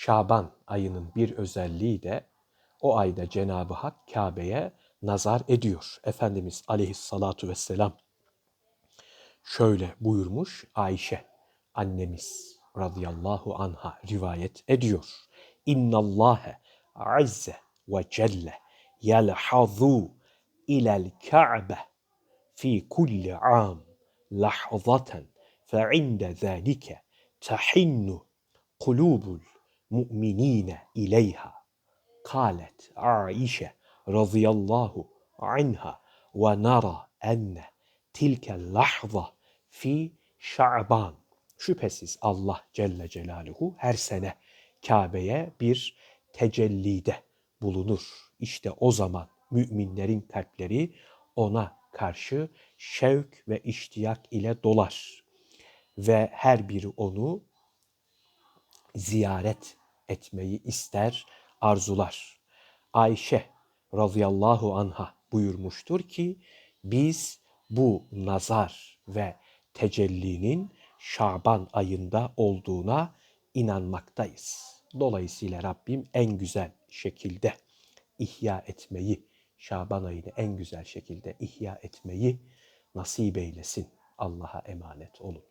Şaban ayının bir özelliği de o ayda Cenab-ı Hak Kabe'ye nazar ediyor. Efendimiz aleyhissalatu vesselam şöyle buyurmuş Ayşe annemiz radıyallahu anha rivayet ediyor. İnnallâhe azze ve celle yelhazu ilel ka'be fi kulli am lahzaten fe inde zâlike tahinnu kulubul mu'minine ileyha. Kalet Aişe radıyallahu anha ve nara enne tilke lahza fi şa'ban. Şüphesiz Allah Celle Celaluhu her sene Kabe'ye bir tecellide bulunur. İşte o zaman müminlerin kalpleri ona karşı şevk ve iştiyak ile dolar. Ve her biri onu ziyaret etmeyi ister, arzular. Ayşe radıyallahu anha buyurmuştur ki biz bu nazar ve tecellinin Şaban ayında olduğuna inanmaktayız. Dolayısıyla Rabbim en güzel şekilde ihya etmeyi, Şaban ayını en güzel şekilde ihya etmeyi nasip eylesin. Allah'a emanet olun.